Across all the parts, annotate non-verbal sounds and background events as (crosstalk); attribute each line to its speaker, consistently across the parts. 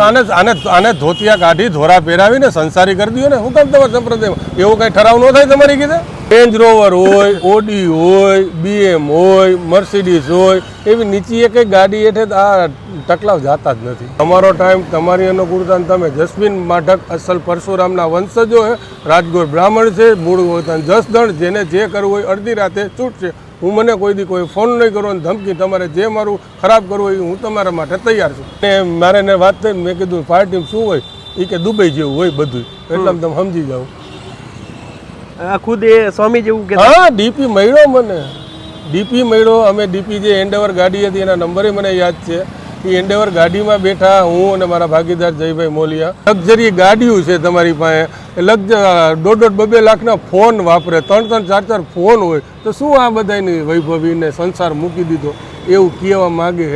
Speaker 1: આને આને આને ધોતિયા કાઢી ધોરા પહેરાવીને સંસારી કરી દીધો ને. હું કામ તમારા સંપ્રદાયમાં? એવો કઈ ઠરાવ ન થાય તમારી કીધે? રેન્જ રોવર હોય ઓડી હોય બીએમ હોય મર્સિડીઝ હોય, એવી નીચી એક ગાડી હેઠે આ ટકલાવ જાતા જ નથી. તમારો ટાઈમ તમારી અનુકૂળતા તમે જસ્મીન માઢક અસલ પરશુરામના વંશજો હે. રાજગોર બ્રાહ્મણ છે, મૂળ વતન જસદણ જેને જે કરવું હોય અડધી રાતે છૂટશે હું મને કોઈ દી કોઈ ફોન નહીં કરો અને ધમકી તમારે જે મારું ખરાબ કરવું હોય હું તમારા માટે તૈયાર છું. ને મારે એને વાત થઈ મેં કીધું પાર્ટી શું હોય? એ કે દુબઈ જેવું હોય બધું એટલે તમે સમજી જાઓ.
Speaker 2: આ ખુદ એ સ્વામી જેવું કે
Speaker 1: હા ડીપી મળ્યો મને. ડીપી મળ્યો અમે ડીપી જે એન્ડેવર ગાડી હતી એના નંબરે મને યાદ છે. એ એન્ડેવર ગાડીમાં બેઠા હું અને મારા ભાગીદાર જયભાઈ મોલિયા. લક્ઝરી ગાડીઓ છે તમારી પાસે. લગ દોઢ દોઢ બબે લાખના ફોન વાપરે. ત્રણ ત્રણ ચાર ચાર ફોન હોય. તો શું આ બધાની વૈભવીને સંસાર મૂકી દીધો? એવું કહેવા માગે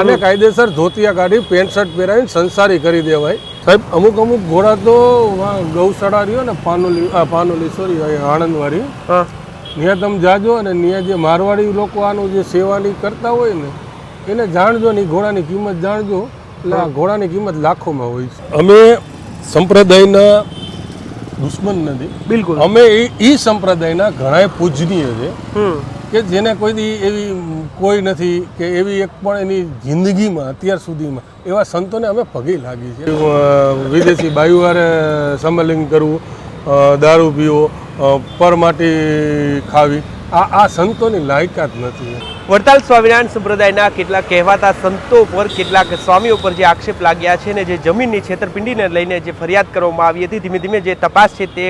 Speaker 1: આને કાયદેસર ધોતિયા કાઢી પેન્ટ શર્ટ પહેરાવીને સંસારી કરી દેવાય. સાહેબ અમુક અમુક ઘોડા તો ગૌશાળા રહ્યો ને પાનોલી પાનોલી સોરી આણંદવાળી. ત્યાં તમે જાજો અને ત્યાં જે મારવાડી લોકો આનું જે સેવાની કરતા હોય ને એને જાણજો ને ઘોડાની કિંમત જાણજો. એટલે આ ઘોડાની કિંમત લાખોમાં હોય છે. અમે સંપ્રદાયના દુશ્મન નથી.
Speaker 2: બિલકુલ.
Speaker 1: અમે એ સંપ્રદાયના ઘણાય પૂજનીય છે. કે જેને કોઈ એવી કોઈ નથી કે એવી એક પણ એની જિંદગીમાં અત્યાર સુધીમાં એવા સંતોને અમે પગે લાગી છે. વિદેશી બાયુવારે સમલિંગ કરવું દારૂ પીવો પરમાટી ખાવી આ આ સંતોની લાયકાત નથી.
Speaker 2: વડતાલ સ્વામિનારાયણ સંપ્રદાયના કેટલાક કહેવાતા સંતો પર કેટલાક સ્વામીઓ પર જે આક્ષેપ લાગ્યા છે ને જે જમીનની છેતરપિંડીને લઈને જે ફરિયાદ કરવામાં આવી હતી, ધીમે ધીમે જે તપાસ છે તે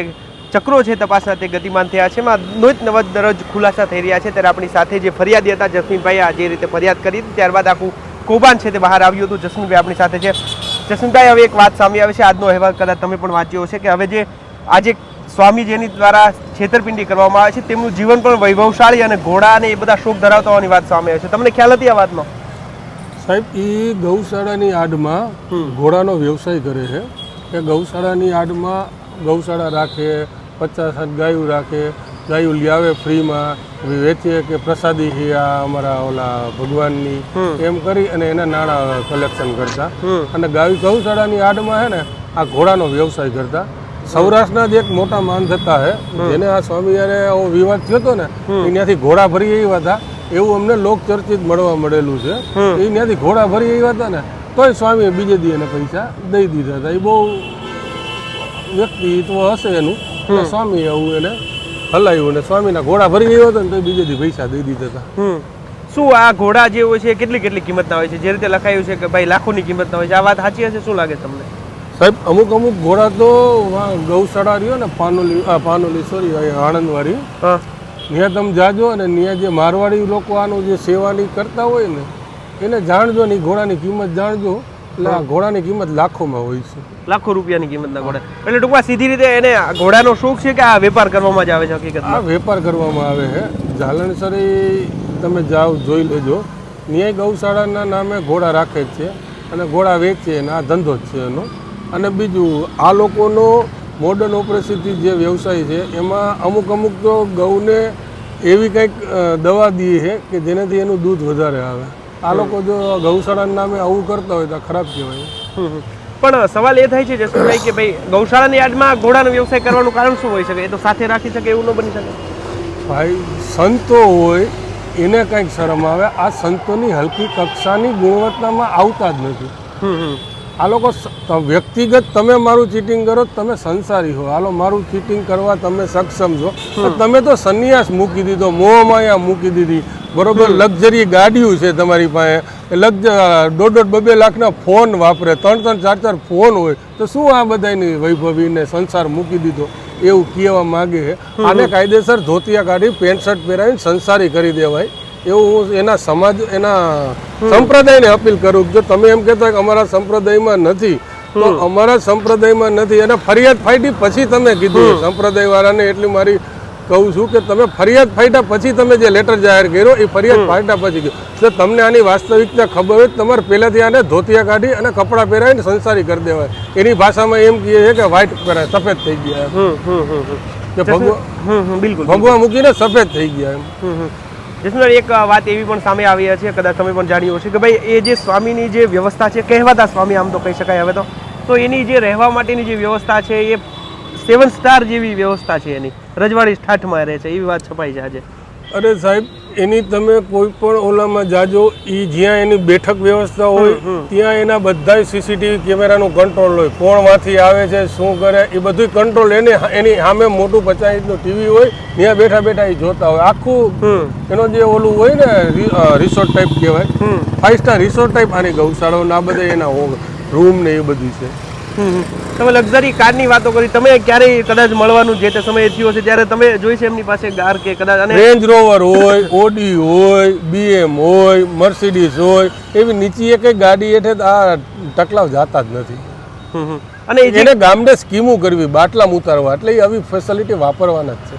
Speaker 2: ચક્રો છે તપાસના તે ગતિમાન થયા છે. એમાં નોત નવજ દરજ ખુલાસા થઈ રહ્યા છે. ત્યારે આપણી સાથે જે ફરિયાદી હતા જસ્મીનભાઈ આ જે રીતે ફરિયાદ કરી હતી, ત્યારબાદ આખું કૌભાંડ છે તે બહાર આવ્યું હતું. જસ્મીનભાઈ આપણી સાથે છે. જસ્મીનભાઈ, હવે એક વાત સામે આવે છે. આજનો અહેવાલ કદાચ તમે પણ વાંચ્યો હશે કે હવે જે આજે સ્વામી જેની દ્વારા છેતરપિંડી કરવામાં આવે છે. તેમનું જીવન પણ વૈભવશાળી અને ઘોડા અને એ બધા શોખ ધરાવતા હોવાની વાત સામે આવે છે. તમને ખ્યાલ હતી આ વાતનો?
Speaker 1: સાહેબ એ ગૌશાળાની આડમાં ઘોડાનો વ્યવસાય કરે છે. કે ગૌશાળાની આડમાં ગૌશાળા રાખે પચાસ સાત ગાયું રાખે ગાયું લાવે ફ્રીમાં વેચીએ કે પ્રસાદી છે આ અમારા ઓલા ભગવાનની. એમ કરી અને એના નાણાં કલેક્શન કરતા. અને ગાયું ગૌશાળાની આડમાં છે ને આ ઘોડાનો વ્યવસાય કરતા. સૌરાષ્ટ્રના જ એક મોટા માન થતા હે જેને આ સ્વામી યારે વિવાદ થયો હતો ને એનાથી ઘોડા ભરી એવા હતા એવું અમને લોકચર્ચિત મળવા મળેલું છે. એ ત્યાંથી ઘોડા ભરી એવા હતા ને તોય સ્વામીએ બીજે દી એને પૈસા દઈ દીધા હતા. એ બહુ વ્યક્તિત્વ હશે એનું સ્વામી સ્વામીએ આવું એને હલાવ્યું અને સ્વામીના ઘોડા ભરી ગયો હતો ને તો બીજે દી પૈસા દઈ દીધા હતા.
Speaker 2: શું આ ઘોડા જે હોય છે કેટલી કેટલી કિંમતના હોય છે? જે રીતે લખાયું છે કે ભાઈ લાખોની કિંમતના હોય છે. આ વાત સાચી હશે? શું લાગે તમને?
Speaker 1: સાહેબ અમુક અમુક ઘોડા તો ગૌશાળા રહ્યો ને પાનોલી પાનોલી સોરી આણંદવાળી.
Speaker 2: હા.
Speaker 1: ત્યાં તમે જાજો અને ત્યાં જે મારવાડી લોકો આનું જે સેવાની કરતા હોય ને એને જાણજો ને ઘોડાની કિંમત જાણજો. એટલે આ ઘોડાની કિંમત લાખોમાં હોય છે.
Speaker 2: લાખો રૂપિયાની કિંમતના ઘોડા. એટલે ટૂંકમાં સીધી રીતે એને ઘોડાનો શોખ છે કે આ વેપાર કરવામાં જ આવે છે
Speaker 1: આ વેપાર કરવામાં આવે છે. જાલણસરી તમે જાઓ જોઈ લેજો. ન્યાય ગૌશાળાના નામે ઘોડા રાખે છે અને ઘોડા વેચે અને આ ધંધો જ છે એનો. અને બીજું આ લોકોનો મોડર્ન ઓપરેશનથી જે વ્યવસાય છે એમાં અમુક અમુક તો ગૌને એવી કંઈક દવા દઈએ છે કે જેનાથી એનું દૂધ વધારે આવે. આ લોકો જો ગૌશાળાના નામે આવું કરતા હોય તો ખરાબ કહેવાય.
Speaker 2: પણ સવાલ એ થાય છે જસુભાઈ કે ભાઈ ગૌશાળાની યાર્ડમાં ઘોડાનો વ્યવસાય કરવાનું કારણ શું હોઈ શકે? એ તો સાથે રાખી શકે એવું ન બની શકે?
Speaker 1: ભાઈ સંતો હોય એને કંઈક શરમ આવે. આ સંતોની હલકી કક્ષાની ગુણવત્તામાં આવતા જ નથી. આ લોકો વ્યક્તિગત તમે મારું ચીટિંગ કરો તમે સંસારી હો. હાલો મારું ચીટિંગ કરવા તમે સક્ષમ છો. તો તમે તો સંન્યાસ મૂકી દીધો મોહમાયા મૂકી દીધી. બરોબર લક્ઝરી ગાડીઓ છે તમારી પાસે. લક્ઝ દોઢ દોઢ બબે લાખના ફોન વાપરે ત્રણ ત્રણ ચાર ચાર ફોન હોય. તો શું આ બધાની વૈભવીને સંસાર મૂકી દીધો? એવું કહેવા માગે છે. આને કાયદેસર ધોતિયા કાઢી પેન્ટ શર્ટ પહેરાવીને સંસારી કરી દેવાય. એવું હું એના સમાજ એના સંપ્રદાયને અપીલ કરું જો તમે એમ કહેતા કે અમારા સંપ્રદાયમાં નથી તો અમારા સંપ્રદાયમાં નથી. અને ફરિયાદ ફાઇટી પછી તમે કીધું સંપ્રદાય વાળાને એટલી મારી કહું છું કે તમે ફરિયાદ ફાટ્યા પછી તમે જે લેટર જાહેર કર્યો એ ફરિયાદ ફાટ્યા પછી ગયો તો તમને આની વાસ્તવિકતા ખબર હોય તમારે પહેલાંથી આને ધોતિયા કાઢી અને કપડાં પહેરાવીને સંસારી કરી દેવાય. એની ભાષામાં એમ કહે છે કે વ્હાઇટ પહેરાય સફેદ થઈ ગયા. કે ભગવા ભગવા મૂકીને સફેદ થઈ ગયા એમ.
Speaker 2: હમ. એક વાત એવી પણ સામે આવી છે, કદાચ તમે પણ જાણ્યું હશે કે ભાઈ, એ જે સ્વામીની જે વ્યવસ્થા છે, કહેવાતા સ્વામી આમ તો કહી શકાય હવે તો તો એની જે રહેવા માટેની જે વ્યવસ્થા છે, એ સેવન સ્ટાર જેવી વ્યવસ્થા છે એની રજવાડી ઠાઠમાં રહે છે, એવી વાત છપાઈ છે આજે
Speaker 1: અરે સાહેબ એની તમે કોઈ પણ ઓલામાં જાજો એ જ્યાં એની બેઠક વ્યવસ્થા હોય ત્યાં એના બધા સીસીટીવી કેમેરાનું કંટ્રોલ હોય. કોણમાંથી આવે છે શું કરે એ બધું કંટ્રોલ એને એની સામે મોટું પચાસ ઇંચનું ટીવી હોય ત્યાં બેઠા બેઠા એ જોતા હોય. આખું એનો જે ઓલું હોય ને રિસોર્ટ ટાઈપ કહેવાય ફાઇવ સ્ટાર રિસોર્ટ ટાઈપ આની ગૌશાળાઓ ના બધા એના રૂમ ને એ બધું છે.
Speaker 2: તમે લક્ઝરી કારની વાતો કરી તમે ક્યારેય કદાચ મળવાનું જે તે સમયે થયું હશે ત્યારે તમે જોઈ છે એમની પાસે કાર કે કદાચ અને
Speaker 1: રેન્જ રોવર હોય ઓડી હોય બીએમ હોય મર્સિડીઝ હોય એવી નીચી એક ગાડી હેઠે આ ટકલાવ જાતા જ નથી.
Speaker 2: અને
Speaker 1: એને ગામડે સ્કીમો કરવી બાટલા ઉતારવા એટલે આવી ફેસિલિટી વાપરવાના જ છે.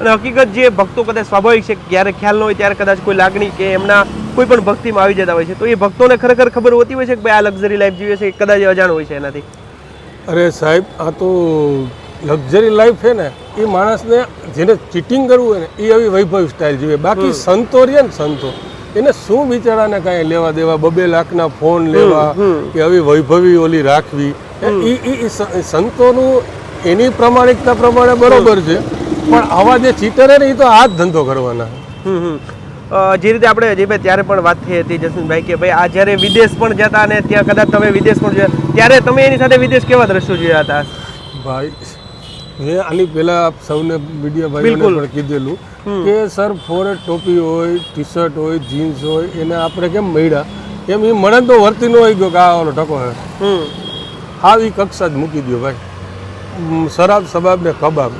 Speaker 2: અને હકીકત જે ભક્તો કદાચ સ્વાભાવિક છે ક્યારે ખ્યાલ ન હોય ત્યારે કદાચ કોઈ લાગણી કે એમના કોઈ પણ ભક્તિમાં આવી જતા હોય છે તો એ ભક્તોને ખરેખર ખબર હોતી હોય છે કે ભાઈ આ લક્ઝરી લાઈફ જીવે છે કદાચ અજાણ હોય છે એનાથી?
Speaker 1: અરે સાહેબ આ તો લક્ઝરી લાઈફ છે ને એ માણસને જેને ચીટિંગ કરવું હોય ને એ આવી વૈભવ સ્ટાઇલ જોઈએ બાકી સંતો રહે ને સંતો એને શું બિચારાને કાંઈ લેવા દેવા બબે લાખના ફોન લેવા કે આવી વૈભવી ઓલી રાખવી. એ સ- સંતોનું એની પ્રમાણિકતા પ્રમાણે બરોબર છે પણ આવા જે ચીટર ને એ તો આ જ ધંધો કરવાના.
Speaker 2: જે રીતે આપણે જે ભાઈ ત્યારે પણ વાત થઈ હતી જસમીનભાઈ કે ભાઈ આ જ્યારે વિદેશ પણ જતા અને ત્યાં કદાચ તમે વિદેશ પણ જોયા ત્યારે તમે એની સાથે વિદેશ કેવા દ્રશ્યો જોયા હતા?
Speaker 1: ભાઈ મેં આની પહેલાં આપ સૌને મીડિયા
Speaker 2: ભાઈ.
Speaker 1: પણ કીધેલું કે સર ફોરે ટોપી હોય ટી શર્ટ હોય જીન્સ હોય એને આપણે કેમ મળ્યા? એમ એ મને તો વર્તી ન હોય ગયો કે આ ઓલો ટકો હે.
Speaker 2: હમ.
Speaker 1: આવી કક્ષા જ મૂકી દો ભાઈ. શરાબ સબાબ ને કબાબ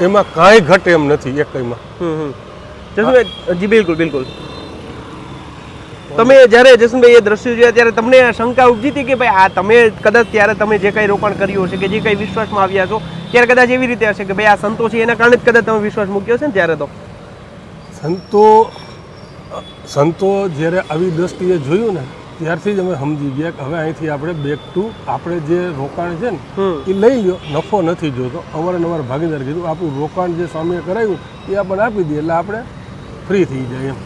Speaker 1: એમાં કાંઈ ઘટે એમ નથી એકમાં
Speaker 2: હમ. જી બિલકુલ બિલકુલ. તમે જ્યારે જસુભાઈ એ દ્રશ્ય જોયા ત્યારે તમને શંકા ઉપજી હતી કે ભાઈ આ તમે કદાચ ત્યારે તમે જે કંઈ રોકાણ કર્યું હશે કે જે કંઈ વિશ્વાસમાં આવ્યા છો ત્યારે કદાચ એવી રીતે હશે કે ભાઈ આ સંતો છે એના કારણે જ કદાચ તમે વિશ્વાસ મૂક્યો છે ને ત્યારે તો?
Speaker 1: સંતો સંતો જ્યારે આવી દ્રષ્ટિએ જોયું ને ત્યારથી જ અમે સમજી ગયા કે હવે અહીંથી આપણે બેક ટુ આપણે જે રોકાણ છે ને એ લઈ લો નફો નથી જોતો. અમારે અમારા ભાગીદાર કીધું આપણું રોકાણ જે સ્વામીએ કરાવ્યું એ આપણને આપી દઈએ એટલે આપણે ફ્રી થઈ જાય એમ.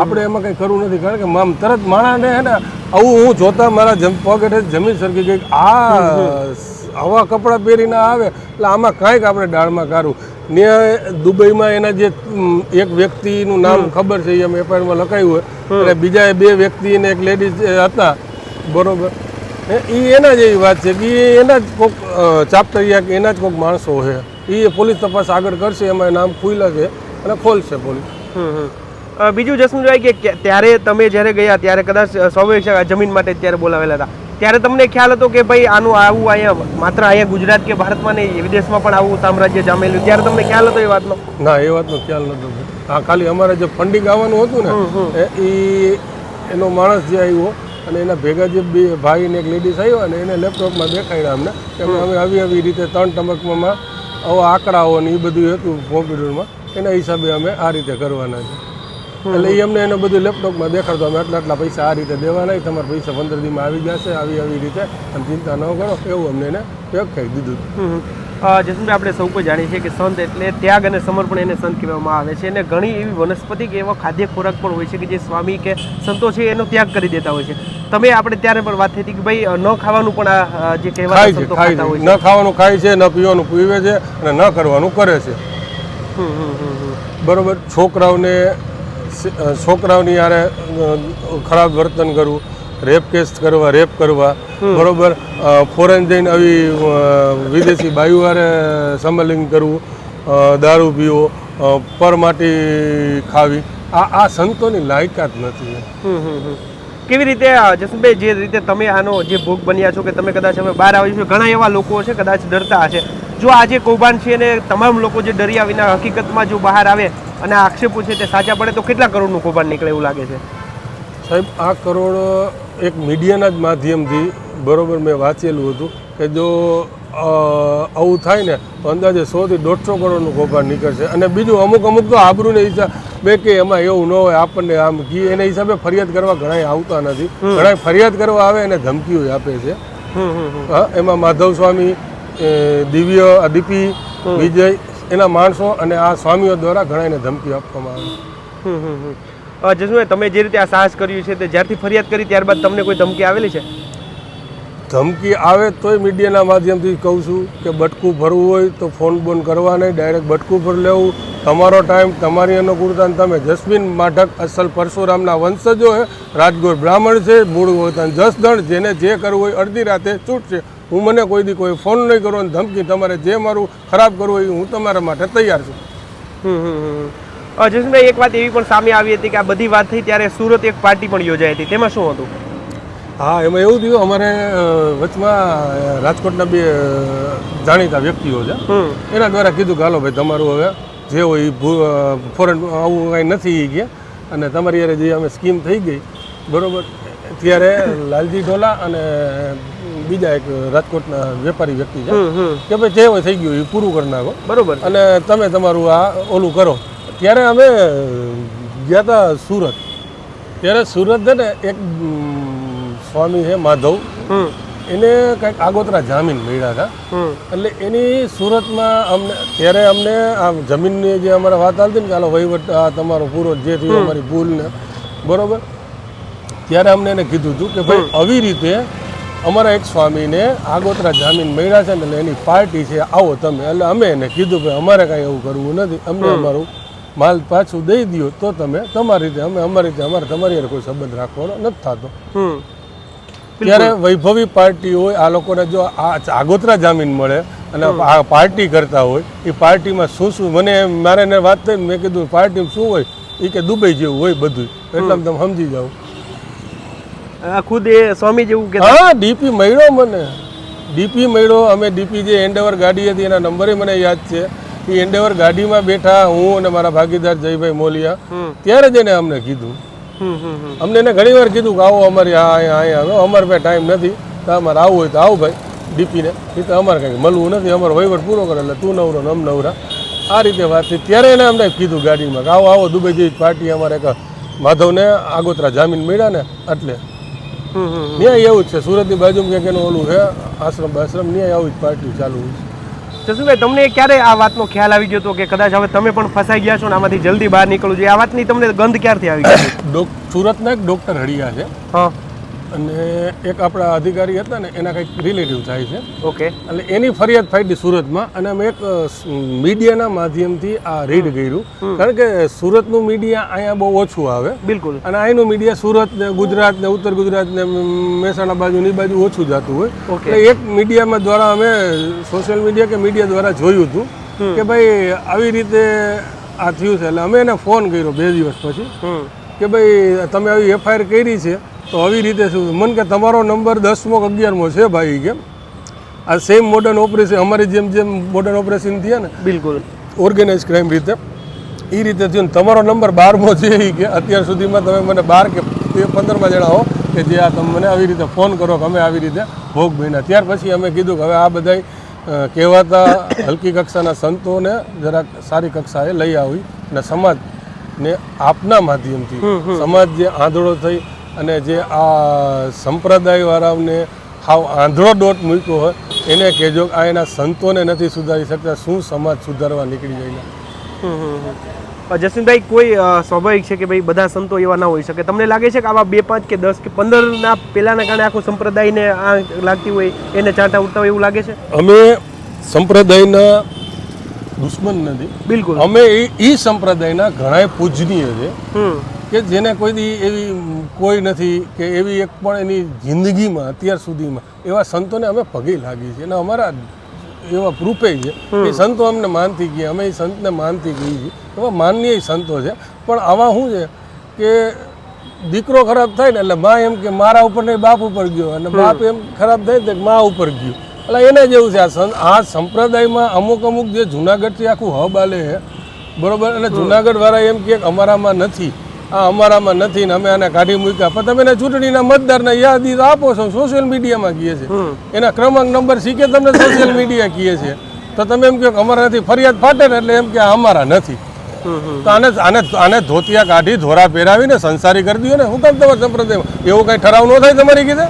Speaker 1: આપણે એમાં કંઈ કરવું નથી કારણ કે મામ તરત માણાને હે ને આવું હું જોતા મારા જમ પગ હેઠે જમીન સરકી ગઈ આ આવા કપડાં પહેરીને આવે એટલે આમાં કાંઈક આપણે ડાળમાં કાઢવું ને દુબઈમાં એના જે એક વ્યક્તિનું નામ ખબર છે એ અમે એફઆઈઆરમાં લખાયું હોય. એટલે બીજા બે વ્યક્તિ ને એક લેડીઝ હતા. બરોબર. એ એના જ એવી વાત છે કે એના જ કોઈક ચાપ્ટરિયા કે એના જ કોઈક માણસો છે. એ પોલીસ તપાસ આગળ કરશે એમાં નામ ખુલ્લા છે અને ખોલશે પોલીસ.
Speaker 2: બીજું જસમીનભાઈ કે ત્યારે તમે જ્યારે ગયા ત્યારે કદાચ સૌવેક્ષક જમીન માટે ત્યારે બોલાવેલા હતા. ત્યારે તમને ખ્યાલ હતો કે ભાઈ આનું આવું અહીંયા માત્ર અહીંયા ગુજરાત કે ભારતમાં નહીં વિદેશમાં પણ આવું સામ્રાજ્ય જામેલું ત્યારે તમને ખ્યાલ હતો એ વાતનો?
Speaker 1: ના એ વાતનો ખ્યાલ નતો. હા ખાલી અમારે જે ફંડિંગ આવવાનું હતું ને એ એનો માણસ જે આવ્યો અને એના ભેગા જે બે ભાઈ ને એક લેડીઝ આવ્યો અને એને લેપટોપમાં દેખાડ્યા અમને. કે અમે અમે આવી આવી રીતે ત્રણ તબક્કામાં આવા આંકડાઓ ને એ બધું હતું કોમ્પ્યુટરમાં એના હિસાબે અમે આ રીતે કરવાના છે. એટલે અમને એને બધું લેપટોપમાં દેખાડતો અમે આટલા આટલા પૈસા આ રીતે દેવાના તમારા પૈસા પંદર દીમાં આવી જશે આવી આવી રીતે. અને ચિંતા ન કરો એવું અમને એને દીધું.
Speaker 2: હમ, હમ. અ, જસમીનભાઈ આપણે સૌ કોઈ જાણીએ છીએ કે સંત એટલે ત્યાગ અને સમર્પણ એને સંત કહેવામાં આવે છે. અને ઘણી એવી વનસ્પતિ કે એવા ખાદ્ય ખોરાક પણ હોય છે કે જે સ્વામી કે સંતો છે એનો ત્યાગ કરી દેતા હોય છે. તમે આપણે ત્યારે પણ વાત થઈ હતી કે ભાઈ ન ખાવાનું પણ આ જે કહેવાય
Speaker 1: છે ન ખાવાનું ખાય છે ન પીવાનું પીવે છે અને ન કરવાનું કરે છે. બરોબર છોકરાઓને છોકરાઓની યારે ખરાબ વર્તન કરવું રેપ કેસ કરવા રેપ કરવા બરોબર ફોરેન જઈને આવી વિદેશી બાયુ હારે સમલિંગ કરવું દારૂ પીવો પરમાટી ખાવી આ આ સંતોની લાયકાત નથી.
Speaker 2: કેવી રીતે જસનભાઈ જે રીતે તમે આનો જે ભોગ બન્યા છો કે તમે કદાચ હવે બહાર આવી છો ઘણા એવા લોકો છે કદાચ ડરતા હશે. જો આજે કૌભાંડ છે અને તમામ લોકો જે ડર્યા વિના હકીકતમાં જો બહાર આવે અને આક્ષેપો છે તે સાચા પડે તો કેટલા કરોડનું કૌભાંડ નીકળે એવું લાગે છે?
Speaker 1: સાહેબ આ કરોડ એક મીડિયાના જ માધ્યમથી બરોબર મેં વાંચેલું હતું કે જો આવું થાય ને તો અંદાજે સોથી દોઢસો કરોડનું કૌભાંડ નીકળશે. અને બીજું અમુક અમુક તો આબરૂને બે કે એમાં એવું ન હોય આપણને આમ કી એના હિસાબે ફરિયાદ કરવા ઘણા આવતા નથી. ઘણા ફરિયાદ કરવા આવે એને ધમકીઓ આપે છે. એમાં માધવ સ્વામી દિવ્ય દીપી વિજય એના માણસો અને આ સ્વામીઓ દ્વારા ઘણા એને ધમકીઓ આપવામાં આવે.
Speaker 2: જસુભાઈ તમે જે રીતે આ સાહસ કર્યું છે તે જ્યારથી ફરિયાદ કરી ત્યારબાદ તમને કોઈ ધમકી આવેલી છે?
Speaker 1: ધમકી આવે તોય મીડિયાના માધ્યમથી કહું છું કે બટકું ભરવું હોય તો ફોન બોન કરવા નહીં ડાયરેક્ટ બટકું ભર લેવું. તમારો ટાઈમ તમારી અનુકૂળતા તમે જસ્મીન માઢક અસલ પરશુરામના વંશજો હે રાજગોર બ્રાહ્મણ છે મૂળ વતન જસદણ જેને જે કરવું હોય અડધી રાતે છૂટશે હું મને કોઈ દી કોઈ ફોન નહીં કરો અને ધમકી તમારે જે મારું ખરાબ કરવું હોય હું તમારા માટે તૈયાર છું.
Speaker 2: જસુભાઈ એક વાત એવી પણ સામે આવી હતી કે આ બધી વાત થઈ ત્યારે સુરત એક પાર્ટી પણ યોજાઈ હતી. તેમાં શું હતું?
Speaker 1: હા એમાં એવું થયું અમારે વચમાં રાજકોટના બે જાણીતા વ્યક્તિઓ છે. એના દ્વારા કીધું કે હાલો ભાઈ તમારું હવે જે હોય ફોરેન આવું કાંઈ નથી એ ગયા અને તમારી યારે જે અમે સ્કીમ થઈ ગઈ બરોબર. ત્યારે લાલજી ઢોલા અને બીજા એક રાજકોટના વેપારી વ્યક્તિ છે કે ભાઈ જે હોય થઈ ગયું એ પૂરું કરી નાખો.
Speaker 2: બરોબર
Speaker 1: અને તમે તમારું આ ઓલું કરો. ત્યારે અમે ગયા હતા સુરત. ત્યારે સુરત છે ને એક સ્વામી છે માધવ. એને કંઈક આગોતરા જામીન મળ્યા હતા. એટલે એની સુરતમાં અમને ત્યારે અમને આ જમીનની જે અમારે વાત આવતી ને કે હાલો વહીવટ આ તમારો પૂરો જે થયું અમારી ભૂલ ને બરોબર? ત્યારે અમને એને કીધું હતું કે ભાઈ આવી રીતે અમારા એક સ્વામીને આગોતરા જામીન મળ્યા છે ને એટલે એની પાર્ટી છે આવો તમે. એટલે અમે એને કીધું ભાઈ અમારે કાંઈ એવું કરવું નથી. અમને અમારું માલ પાછું દઈ દો તો તમે તમારી રીતે અમે અમારી રીતે અમારે તમારી કોઈ સંબંધ રાખવાનો નથી થતો. ત્યારે વૈભવી પાર્ટી હોય આ લોકોને જો આ આગોતરા જામીન મળે અને આ પાર્ટી કરતા હોય એ પાર્ટીમાં શું શું મને મારે એને વાત થઈ મેં કીધું પાર્ટીમાં શું હોય? એ કે દુબઈ જેવું હોય બધું એટલે તમે સમજી જાઓ.
Speaker 2: ખુદ એ સ્વામી જેવું કે
Speaker 1: હા ડીપી મળ્યો મને. ડીપી મળ્યો. અમે ડીપી જે એન્ડેવર ગાડી હતી એના નંબરે મને યાદ છે. એ એન્ડેવર ગાડીમાં બેઠા હું અને મારા ભાગીદાર જયભાઈ મોલિયા ત્યારે જ એને અમને કીધું. અમને એને ઘણી વાર કીધું કે આવો અમારી આ અહીંયા અહીંયા અમારે પાસે ટાઈમ નથી. તો અમારે આવવું હોય તો આવો ભાઈ ડીપીને એ તો અમારે કંઈક મળવું નથી. અમારો વહીવટ પૂરો કરે એટલે તું નવરો ને અમ નવરા. આ રીતે વાત થઈ. ત્યારે એને અમને કીધું ગાડીમાં કે આવો આવો દુબઈ જેવી પાર્ટી અમારે એક માધવને આગોતરા જામીન મળ્યા ને એટલે ન્યાય એવું જ છે. સુરતની બાજુમાં ક્યાંક એનું ઓલું છે આશ્રમ બાશ્રમ ન્યાય આવું જ પાર્ટી ચાલુ છે.
Speaker 2: જસુભાઈ તમને ક્યારે આ વાતનો ખ્યાલ આવી ગયો હતો કે કદાચ હવે તમે પણ ફસાઈ ગયા છો ને આમાંથી જલ્દી બહાર નીકળવું જોઈએ આ વાતની તમને ગંધ ક્યારથી આવી ગઈ? (coughs)
Speaker 1: સુરતના એક ડોક્ટર હળિયા છે.
Speaker 2: હા.
Speaker 1: અને એક આપણા અધિકારી હતા ને એના કંઈક રિલેટિવ થાય છે.
Speaker 2: ઓકે.
Speaker 1: એટલે એની ફરિયાદ ફાડી સુરતમાં અને અમે એક મીડિયાના માધ્યમથી આ રીડ કર્યું. કારણ કે સુરતનું મીડિયા અહીંયા બહુ ઓછું આવે.
Speaker 2: બિલકુલ.
Speaker 1: અને અહીંનું મીડિયા સુરત ને ગુજરાત ને ઉત્તર ગુજરાત ને મહેસાણા બાજુ ની બાજુ ઓછું જતું હોય. એટલે એક મીડિયામાં દ્વારા અમે સોશિયલ મીડિયા કે મીડિયા દ્વારા જોયું હતું કે ભાઈ આવી રીતે આ થયું છે. એટલે અમે એને ફોન કર્યો બે દિવસ પછી કે ભાઈ તમે આવી એફઆઈઆર કરી છે. તો આવી રીતે શું? મન કે તમારો નંબર દસમો કે અગિયારમો છે ભાઈ કેમ? આ સેમ મોડર્ન ઓપરેશન અમારી જેમ જેમ મોડર્ન ઓપરેશન થયા ને
Speaker 2: બિલકુલ.
Speaker 1: ઓર્ગેનાઇઝ ક્રાઇમ રીતે એ રીતે થયું ને તમારો નંબર બારમો છે એ કે અત્યાર સુધીમાં તમે મને બાર કે તે પંદરમાં જણાવો કે જે આ તમે મને આવી રીતે ફોન કરો કે અમે આવી રીતે ભોગ બન્યા. ત્યાર પછી અમે કીધું કે હવે આ બધાય કહેવાતા હલકી કક્ષાના સંતોને જરાક સારી કક્ષાએ લઈ આવી અને સમાજને આપના માધ્યમથી સમાજ જે આંધળો થઈ અને જે આ સંપ્રદાયવાળાઓને હાવ આંધળો ડોટ મૂક્યો હોય એને કહેજો આ એના સંતોને નથી સુધારી શકતા શું સમાજ સુધારવા નીકળી.
Speaker 2: અ, જસમીનભાઈ કોઈ સ્વાભાવિક છે કે ભાઈ બધા સંતો એવા ના હોઈ શકે? તમને લાગે છે કે આવા બે પાંચ કે દસ કે પંદર ના પેલાના કારણે આખો સંપ્રદાયને આ લાગતી હોય એને ચાંટા ઉડતા હોય એવું લાગે છે?
Speaker 1: અમે સંપ્રદાયના દુશ્મન નથી.
Speaker 2: બિલકુલ.
Speaker 1: અમે એ સંપ્રદાયના ઘણાય પૂજનીય છે. કે જેને કોઈ દી એવી કોઈ નથી કે એવી એક પણ એની જિંદગીમાં અત્યાર સુધીમાં એવા સંતોને અમે પગે લાગી છે. અને અમારા એવા રૂપે છે એ સંતો અમને માનતી ગયા અમે એ સંતને માનતી ગઈ છીએ. એવા માનનીય સંતો છે. પણ આવા શું છે કે દીકરો ખરાબ થાય ને એટલે મા એમ કે મારા ઉપર નહીં બાપ ઉપર ગયો. અને બાપ એમ ખરાબ થાય તો મા ઉપર ગયો. એટલે એને જેવું છે આ આ સંપ્રદાયમાં અમુક અમુક જે જુનાગઢથી આખું હબ આલે છે બરોબર? અને જુનાગઢ વાળા એમ કે અમારામાં નથી. આ અમારામાં નથી ને અમે આને કાઢી મૂક્યા. પણ તમે ચૂંટણીના મતદારને યાદી તો આપો છો સોશિયલ મીડિયામાં કહીએ છે એના ક્રમાંક નંબર શીખે તમને સોશિયલ મીડિયા કહે છે તો તમે એમ કહો કે અમારા નથી ફરિયાદ ફાટે ને એટલે એમ કે અમારા નથી. તો આને આને આને ધોતિયા કાઢી ધોરા પહેરાવીને સંસારી કરી દો ને. હું કામ તમારા સંપ્રદાયમાં? એવું કઈ ઠરાવ ન થાય તમારી કીધે?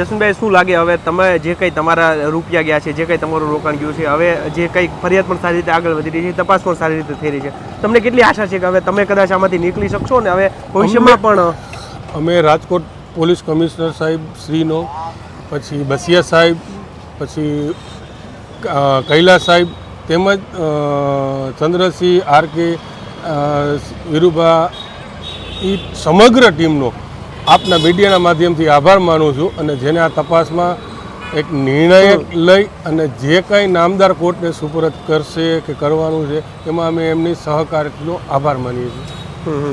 Speaker 2: જસનભાઈ શું લાગે? હવે તમે જે કંઈ તમારા રૂપિયા ગયા છે જે કંઈ તમારું રોકાણ ગયું છે હવે જે કંઈ ફરિયાદ પણ સારી રીતે આગળ વધી રહી છે તપાસ પણ સારી રીતે થઈ રહી છે. તમને કેટલી આશા છે કે હવે તમે કદાચ આમાંથી નીકળી શકશો ને? હવે ભવિષ્યમાં પણ
Speaker 1: અમે રાજકોટ પોલીસ કમિશનર સાહેબ શ્રીનો પછી બસિયા સાહેબ પછી કૈલાસ સાહેબ તેમજ ચંદ્રસિંહ આર કે વિરુભા એ સમગ્ર ટીમનો આપના મીડિયાના માધ્યમથી આભાર માનું છું અને જેને આ તપાસમાં એક નિર્ણય લઈ અને જે કંઈ નામદાર કોર્ટને સુપરત કરશે કે કરવાનું છે, એમાં અમે એમની સહકારનો આભાર માનીએ છીએ.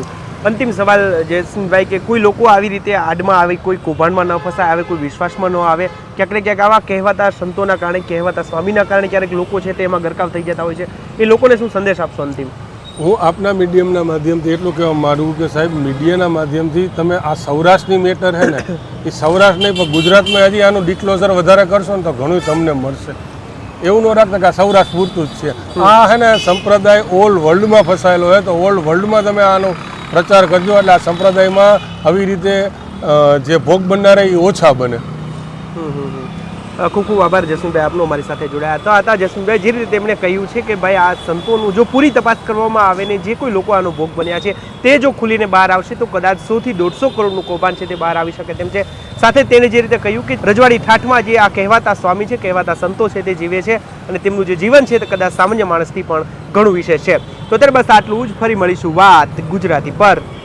Speaker 2: અંતિમ સવાલ જયસિંહભાઈ કે કોઈ લોકો આવી રીતે આડમાં આવે, કોઈ કૌભાંડમાં ન ફસાય, આવે, કોઈ વિશ્વાસમાં ન આવે, ક્યાંક ને ક્યાંક આવા કહેવાતા સંતોના કારણે, કહેવાતા સ્વામીના કારણે ક્યારેક લોકો છે તે એમાં ગરકાવ થઈ જતા હોય છે. એ લોકોને શું સંદેશ આપશો અંતિમ?
Speaker 1: હું આપના મીડિયમના માધ્યમથી એટલું કહેવા માગું કે સાહેબ, મીડિયાના માધ્યમથી તમે આ સૌરાષ્ટ્રની મેટર છે ને, એ સૌરાષ્ટ્ર નહીં, પણ ગુજરાતમાં હજી આનું ડિક્લોઝર વધારે કરશો ને તો ઘણું તમને મળશે. એવું ન રાખતા કે આ સૌરાષ્ટ્ર પૂરતું જ છે. આ છે ને સંપ્રદાય ઓલ વર્લ્ડમાં ફસાયેલો હોય તો ઓલ વર્લ્ડમાં તમે આનો પ્રચાર કરજો, એટલે આ સંપ્રદાયમાં આવી રીતે જે ભોગ બનનારા એ ઓછા બને.
Speaker 2: હમ હમ. ખૂબ ખૂબ આભાર જસુભાઈ આપનો અમારી સાથે જોડાયા હતા. હતા જસુભાઈ જે રીતે તેમણે કહ્યું છે કે ભાઈ આ સંતોનું જો પૂરી તપાસ કરવામાં આવે ને જે કોઈ લોકો આનો ભોગ બન્યા છે, તે જો ખુલીને બહાર આવશે તો કદાચ સોથી દોઢસો કરોડનું કૌભાંડ છે તે બહાર આવી શકે તેમ છે. સાથે તેણે જે રીતે કહ્યું કે રજવાડી ઠાઠમાં જે આ કહેવાતા સ્વામી છે, કહેવાતા સંતો છે તે જીવે છે અને તેમનું જે જીવન છે તે કદાચ સામાન્ય માણસથી પણ ઘણું વિશેષ છે. તો ત્યારે બસ આટલું જ. ફરી મળીશું વાત ગુજરાતી પર.